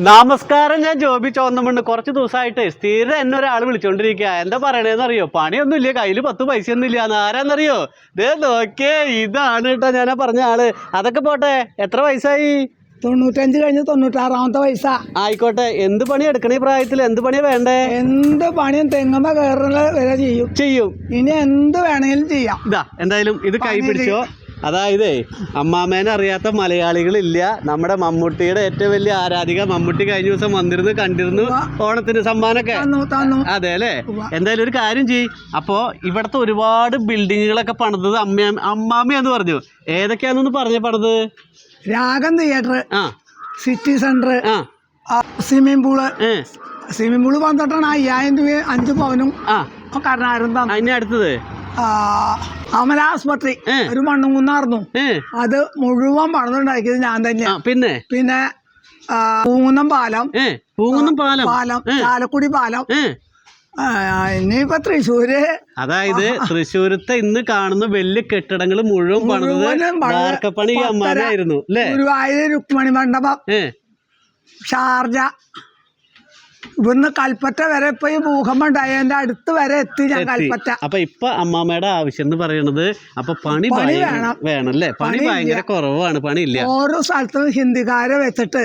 നമസ്കാരം ഞാൻ ജോബി ചോന്നമുണ്ട് കുറച്ച് ദിവസമായിട്ട് സ്ഥിരം എന്നെ ഒരാൾ വിളിച്ചോണ്ടിരിക്കുക എന്താ പറയണേന്ന് അറിയോ പണിയൊന്നും ഇല്ല കയ്യിൽ പത്ത് പൈസ ഒന്നും ഇല്ല ആരാന്നറിയോ ദേ നോക്കേ ഇതാണ് കേട്ടോ ഞാനാ പറഞ്ഞ ആൾ. അതൊക്കെ പോട്ടെ എത്ര വയസ്സായി? തൊണ്ണൂറ്റഞ്ച് കഴിഞ്ഞ് തൊണ്ണൂറ്റാറാമത്തെ പൈസ ആയിക്കോട്ടെ എന്ത് പണി എടുക്കണ ഈ പ്രായത്തിൽ എന്ത് പണിയാ വേണ്ടേ? എന്ത് പണിയും തെങ്ങുമ്പ കയറുന്ന വരെ ചെയ്യും. ചെയ്യും. ഇനി എന്ത് വേണമെങ്കിലും ചെയ്യാം. ഇതാ എന്തായാലും ഇത് കൈ പിടിച്ചോ. അതായത് അമ്മാമേനെ അറിയാത്ത മലയാളികളില്ല. നമ്മുടെ മമ്മൂട്ടിയുടെ ഏറ്റവും വലിയ ആരാധിക മമ്മൂട്ടി കഴിഞ്ഞ ദിവസം വന്നിരുന്നു കണ്ടിരുന്നു ഓണത്തിന് സമ്മാനമൊക്കെ. അതെ അല്ലേ. എന്തായാലും ഒരു കാര്യം ചെയ് അപ്പോ ഇവിടുത്തെ ഒരുപാട് ബിൽഡിങ്ങുകളൊക്കെ പണിതത് അമ്മ അമ്മാമ്മയാന്ന് പറഞ്ഞു. ഏതൊക്കെയാണെന്ന് പറഞ്ഞ പണിത്? രാഗം തിയേറ്റർ ആ. സിറ്റി സെന്റർ ആ. Swimming pool. സ്വിമ്മിംഗ് പൂൾ പന്ത്രണ്ടാണ് അയ്യായിരം രൂപ അഞ്ച് പവനും കരുണാരം തന്നു. അടുത്തത്? അമല ആസ്പത്രി ഒരു മണ്ണും കുന്നാർന്നു. അത് മുഴുവൻ പണിതുണ്ടാക്കിയത് ഞാൻ തന്നെ. തന്നെയാ പിന്നെ? പിന്നെ പൂങ്ങുന്നം പാലം. പൂങ്ങുന്നം പാലം. പാലം ചാലക്കുടി പാലം. ഇനിയിപ്പൊ തൃശ്ശൂര്. അതായത് തൃശ്ശൂരത്തെ ഇന്ന് കാണുന്ന വലിയ കെട്ടിടങ്ങൾ മുഴുവൻ പണിത് അമ്മാനായിരുന്നു അല്ലേ? ഗുരുവായൂർ രുക്മണി മണ്ഡപം. ഷാർജ. ഇവിടുന്ന് കൽപ്പറ്റ വരെ ഇപ്പൊ ഈ ഭൂകമ്പം ഉണ്ടായതിന്റെ അടുത്ത് വരെ എത്തി ഞാൻ. കൽപ്പറ്റ. അപ്പൊ ഇപ്പൊ അമ്മാമ്മയുടെ ആവശ്യം എന്ന് പറയണത് അപ്പൊ പണി പണി വേണം വേണം. വേണല്ലേ? പണി. ഭയങ്കര കുറവാണ്. പണിയില്ല. ഓരോ സ്ഥലത്തും ഹിന്ദിക്കാരെ വെച്ചിട്ട്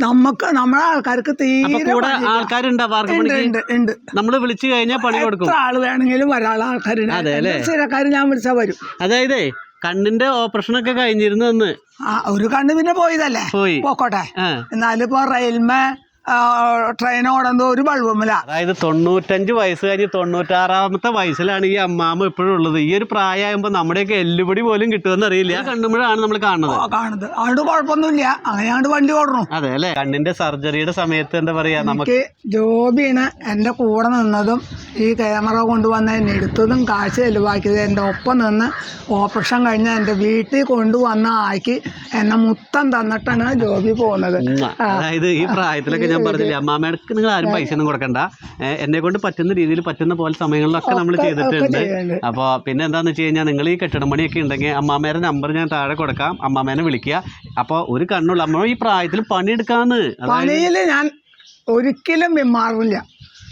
നമുക്ക് നമ്മളെ ആൾക്കാർക്ക് തീരെ ആൾക്കാരുണ്ട് നമ്മൾ വിളിച്ചു കഴിഞ്ഞാൽ പണി കൊടുക്കും. ആൾ വേണമെങ്കിലും ഒരാളെ ആൾക്കാരുണ്ട്. സ്ഥിരക്കാർ അല്ലേ? ഞാൻ വിളിച്ചാ വരും. അതായത് കണ്ണിന്റെ ഓപ്പറേഷൻ ഒക്കെ കഴിഞ്ഞിരുന്നു അന്ന്. ഒരു കണ്ണ് പിന്നെ പോയതല്ലേ? പോയി. പോക്കോട്ടെ. എന്നാലും എന്നാലിപ്പോ റെയിൽമേ ട്രെയിൻ ഓടുന്നത് ഒരു ബൾബുമില്ല. അതായത് തൊണ്ണൂറ്റഞ്ച് വയസ്സ് കഴിഞ്ഞ് തൊണ്ണൂറ്റാറാമത്തെ വയസ്സിലാണ് ഈ അമ്മാമ്മ ഇപ്പോഴും ഉള്ളത്. ഈ ഒരു പ്രായമാകുമ്പോൾ നമ്മുടെയൊക്കെ എല്ലുപടി പോലും കിട്ടുമെന്ന് അറിയില്ല. കണ്ടുമ്പോഴാണ് നമ്മൾ കാണുന്നത്. കാണുന്നത്. അതുകൊണ്ട് കുഴപ്പമൊന്നുമില്ല. അങ്ങനെയാണ്ട് വണ്ടി ഓടണു അതെ അല്ലേ? കണ്ണിന്റെ സർജറിയുടെ സമയത്ത് എന്താ പറയാ നമുക്ക് ജോബിയാണ്. എന്റെ കൂടെ നിന്നതും ഈ ക്യാമറ കൊണ്ടുവന്ന എന്നെ എടുത്തതും കാഴ്ച ചെലവാക്കിയത് എന്റെ ഒപ്പം നിന്ന് ഓപ്പറേഷൻ കഴിഞ്ഞ് എന്റെ വീട്ടിൽ കൊണ്ടുവന്ന ആക്കി എന്നെ മുത്തം തന്നിട്ടാണ് ജോബി പോകുന്നത്. അതായത് ഈ പ്രായത്തിലൊക്കെ ഞാൻ പറഞ്ഞില്ലേ അമ്മാമ്മക്ക് നിങ്ങൾ ആരും പൈസ ഒന്നും കൊടുക്കണ്ട. എന്നെ കൊണ്ട് പറ്റുന്ന രീതിയിൽ പറ്റുന്ന പോലെ സമയങ്ങളിലൊക്കെ നമ്മൾ ചെയ്തിട്ടുണ്ട്. അപ്പൊ അപ്പോൾ പിന്നെ എന്താന്ന് വെച്ച് കഴിഞ്ഞാൽ നിങ്ങൾ ഈ കെട്ടിടം പണിയൊക്കെ ഉണ്ടെങ്കിൽ അമ്മാമേരെ നമ്പർ ഞാൻ താഴെ കൊടുക്കാം. അമ്മാമ്മേനെ വിളിക്കുക. അപ്പോൾ ഒരു കണ്ണുള്ള അമ്മ ഈ പ്രായത്തിൽ പണിയെടുക്കാന്ന്. പണിയിൽ ഞാൻ ഒരിക്കലും പിന്മാറില്ല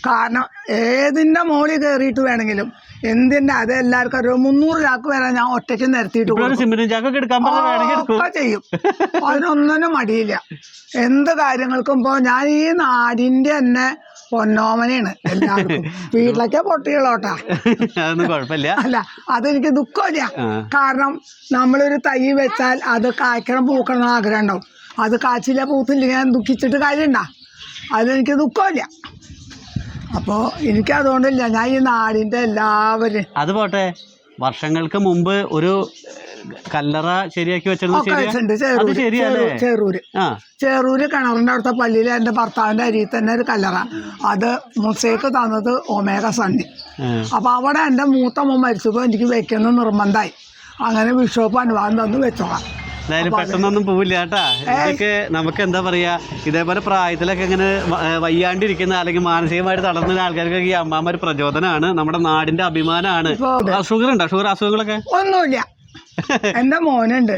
കാരണം ഏതിന്റെ മോളിൽ കയറിയിട്ട് വേണമെങ്കിലും എന്തിന്റെ അത് എല്ലാവർക്കും അറിയാം. മുന്നൂറ് ചാക്ക് വരെ ഞാൻ ഒറ്റയ്ക്ക് നിരത്തിയിട്ട് ചെയ്യും. അതിനൊന്നിനും മടിയില്ല. എന്ത് കാര്യങ്ങൾക്കും ഇപ്പോൾ ഞാൻ ഈ നാടിന്റെ തന്നെ പൊന്നോമനയാണ് എല്ലാവർക്കും. വീട്ടിലൊക്കെ പൊട്ടികളോട്ടാ കുഴപ്പമില്ല. അല്ല അതെനിക്ക് ദുഃഖമില്ല. കാരണം നമ്മളൊരു തൈ വെച്ചാൽ അത് കായ്ക്കണം പൂക്കണം ആഗ്രഹം ഉണ്ടാവും. അത് കാച്ചില്ല പൂത്തില്ല ഞാൻ ദുഃഖിച്ചിട്ട് കാര്യമുണ്ടാ. അതെനിക്ക് ദുഃഖമില്ല. അപ്പോൾ എനിക്കതുകൊണ്ടില്ല ഞാൻ ഈ നാടിന്റെ എല്ലാവരും അത് പോട്ടെ. വർഷങ്ങൾക്ക് മുമ്പ് ഒരു കല്ലറ ശരിയാക്കി അത് ചേറൂര്. ചേറൂര് കിണറിന്റെ അടുത്ത പള്ളിയിൽ എന്റെ ഭർത്താവിന്റെ അരിയിൽ തന്നെ ഒരു കല്ലറ. അത് മുസേക്ക് തന്നത് ഒമേഗ സണ്ണി. അപ്പൊ അവിടെ എന്റെ മൂത്ത മോൻ മരിച്ചപ്പോൾ എനിക്ക് വെക്കുന്ന നിർബന്ധമായി. അങ്ങനെ ബിഷോപ്പ് അനുവാദം തന്നു വെച്ചോളാം എന്തായാലും പെട്ടെന്നൊന്നും പോവില്ല കേട്ടാ. ഇതൊക്കെ നമുക്ക് എന്താ പറയാ ഇതേപോലെ പ്രായത്തിലൊക്കെ ഇങ്ങനെ വയ്യാണ്ടിരിക്കുന്ന അല്ലെങ്കിൽ മാനസികമായിട്ട് തളർന്ന ആൾക്കാർക്കൊക്കെ ഈ അമ്മാമ്മ ഒരു പ്രചോദനമാണ്. നമ്മുടെ നാടിന്റെ അഭിമാനമാണ്. അസുഖ ഷുഗർ ഉണ്ടോ ഷുഗർ അസുഖങ്ങളൊക്കെ? ഒന്നുമില്ല. എന്റെ മോനുണ്ട്.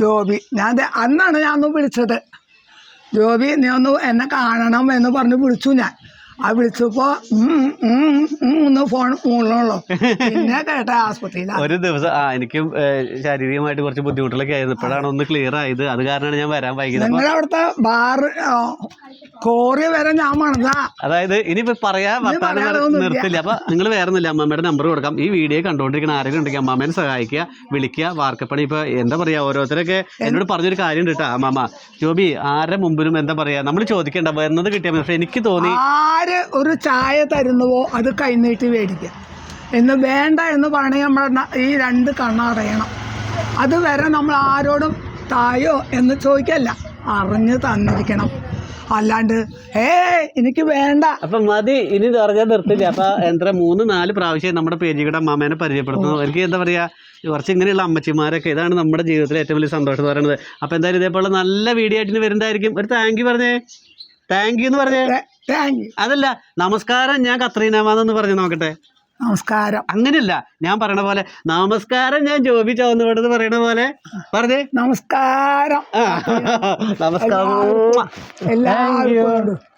ജോബി. ഞാൻ അന്നാണ് ഞാൻ ഒന്ന് വിളിച്ചത്. ജോബി നീ ഒന്ന് എന്നെ കാണണം എന്ന് പറഞ്ഞ് വിളിച്ചു ഞാൻ. ആ വിളിച്ചപ്പോ മൂന്ന് ഫോൺ മൂന്നുള്ളൂ പിന്നെ കേട്ട ആസ്പത്രിയിൽ ഒരു ദിവസം ആ എനിക്കും ശാരീരികമായിട്ട് കുറച്ച് ബുദ്ധിമുട്ടുകളൊക്കെ ആയിരുന്നു. ഇപ്പോഴാണ് ഒന്ന് ക്ലിയർ ആയത്. അത് കാരണമാണ് ഞാൻ വരാൻ വൈകിയത്. നിങ്ങളവിടുത്തെ ബാർ കോറി വരെ ഞാൻ മണതാ അതായത് ഇനിയിപ്പോ പറയാ വർത്താനം. നിർത്തില്ല. അപ്പൊ നിങ്ങൾ വേറെ ഒന്നുമില്ല അമ്മമ്മയുടെ നമ്പർ കൊടുക്കാം. ഈ വീഡിയോ കണ്ടുകൊണ്ടിരിക്കുന്ന ആരെങ്കിലും ഉണ്ടെങ്കിൽ അമ്മാമേനെ സഹായിക്കുക വിളിക്കുക വാർക്കപ്പണി. ഇപ്പൊ എന്താ പറയാ ഓരോരുത്തരൊക്കെ എന്നോട് പറഞ്ഞൊരു കാര്യം ഉണ്ട് കേട്ടോ അമ്മാമ്മ. ജോബി ആരുടെ മുമ്പിലും എന്താ പറയാ? നമ്മൾ ചോദിക്കേണ്ട. വരുന്നത് കിട്ടിയാ മതി. പക്ഷെ എനിക്ക് തോന്നി ആര് ഒരു ചായ തരുന്നുവോ അത് കൈനീട്ടി മേടിക്കുക. എന്ന് വേണ്ട എന്ന് പറയണമെങ്കിൽ നമ്മുടെ ഈ രണ്ട് കണ്ണടയണം അതുവരെ നമ്മൾ ആരോടും തായോ എന്ന് ചോദിക്കല്ല. അറിഞ്ഞ് തന്നിരിക്കണം. അല്ലാണ്ട് ഏ എനിക്ക് വേണ്ട. അപ്പൊ മതി ഇനി പറഞ്ഞാൽ നിർത്തില്ല. അപ്പൊ എന്താ മൂന്ന് നാല് പ്രാവശ്യം നമ്മുടെ പേജിയുടെ അമ്മാമേനെ പരിചയപ്പെടുത്തുന്നു. എനിക്ക് എന്താ പറയാ കുറച്ച് ഇങ്ങനെയുള്ള അമ്മച്ചിമാരൊക്കെ ഇതാണ് നമ്മുടെ ജീവിതത്തിലെ ഏറ്റവും വലിയ സന്തോഷം എന്ന് പറയുന്നത്. അപ്പൊ എന്തായാലും ഇതേപോലെ നല്ല വീഡിയോ ആയിട്ട് വരുന്നതായിരിക്കും. ഒരു താങ്ക് യു പറഞ്ഞേ. താങ്ക് യു എന്ന് പറഞ്ഞേ. താങ്ക് യു അതല്ല നമസ്കാരം ഞാൻ കത്രീനാമാന്ന് പറഞ്ഞു നോക്കട്ടെ. നമസ്കാരം. അങ്ങനെയല്ല. ഞാൻ പറയണ പോലെ നമസ്കാരം ഞാൻ ജോബി ചുവന്നുപെടുന്ന് പറയണ പോലെ. പറഞ്ഞേ. നമസ്കാരം. നമസ്കാരം. എല്ലാവർക്കും.